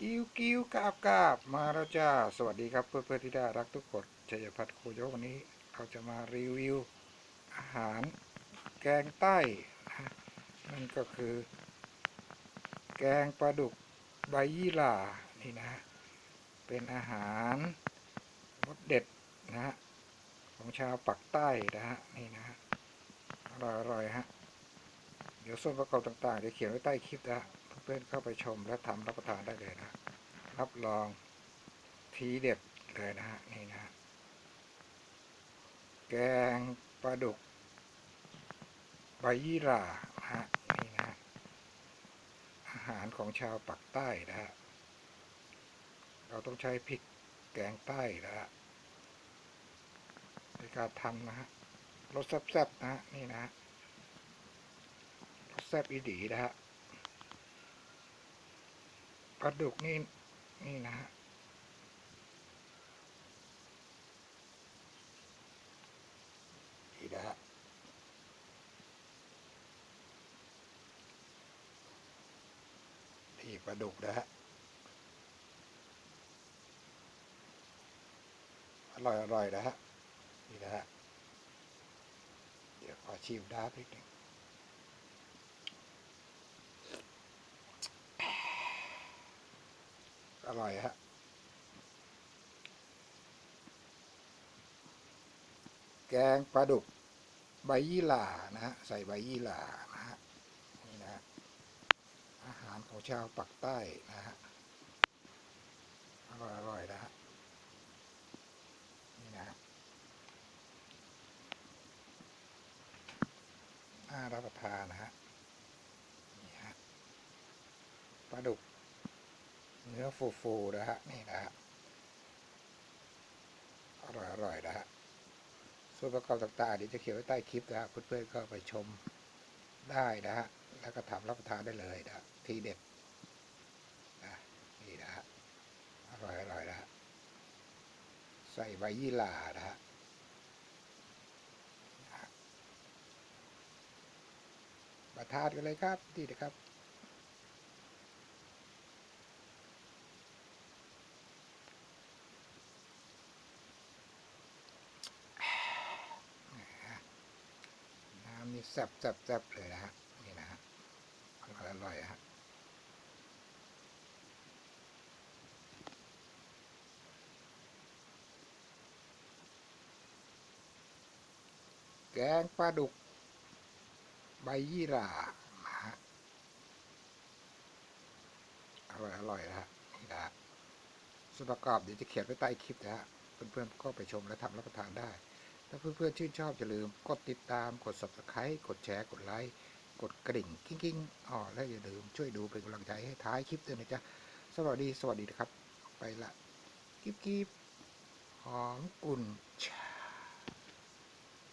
กิ้วกิ้วกาบกาบมาแล้วจ้า สวัสดีครับเพื่อนเพื่อนๆที่ได้รักทุกคนชัยพัฒน์โคโยกวันนี้เราจะมารีวิว อาหารแกงใต้นะนั่นก็คือ แกงปลาดุกใบยี่หร่านี่นะ เป็นอาหารรสเด็ดนะฮะของชาวปักใต้นะฮะนี่นะอร่อยอร่อยๆฮะ เดี๋ยวส่วนประกอบต่างๆจะเขียนไว้ใต้คลิปนะเพื่อนๆเข้าไปชมและทำรับประทานได้เลยนะ รับรองทีเด็ดเลยนะฮะนี่นะแกงปลาดุกใบยี่หร่านะฮะนี่นะฮะอาหารของชาวปักใต้นะฮะเราต้องใช้พริกแกงใต้นะฮะในการทำนะฮะรสแซ่บๆนะฮะนี่นะฮะ แซ่บอีดีนะฮะปลาดุกนี่นี่นะฮะนี่นะฮะนี่ปลาดุกนะฮะอร่อยอร่อยนะฮะนี่นะฮะเดี๋ยวขอชิมดาบนิดหนึ่ง ร่อยฮะแกงปลาดุกใบยี่หร่านะฮะใส่ใบยี่หร่านะฮะนี่นะฮะอาหารของชาวปักใต้นะฮะอร่อยอร่อยนะฮะนี่นะฮะน่ารับประทานนะฮะนี่ฮะปลาดุก นื้อฟูๆนะฮะนี่นะฮะอร่อยอร่อยนะฮะส่วนประกอบต่างๆเดี๋ยวจะเขียนไว้ใต้คลิปนะฮะเพื่อนๆก็ไปชมได้นะฮะแล้วก็ทำรับประทานได้เลยนะทีเด็ดนะนี่นะฮะอร่อยอร่อยนะฮะใส่ใบยี่หร่านะฮะนะฮะมาทานกันเลยครับนี่นะครับ นี่แซ่บแซ่บแซ่บเลยนะฮะนี่นะฮะอร่อยอร่อยฮะแกงปลาดุก ใบยี่หร่านะฮะอร่อยอร่อยนะฮะนี่นะฮะส่วนประกอบเดี๋ยวจะเขียนไว้ใต้คลิปนะฮะเพื่อนๆก็ไปชมและทำรับประทานได้ ถ้าเพื่อนๆชื่นชอบอย่าลืมกดติดตามกด subscribe กดแชร์กดไลค์กดกระดิ่งกิ้งๆอ๋อและอย่าลืมช่วยดูเป็นกำลังใจให้ท้ายคลิปด้วยนะจ๊ะสวัสดีสวัสดีนะครับ ไปละกิ๊บกิ๊บหอมกุ่นชา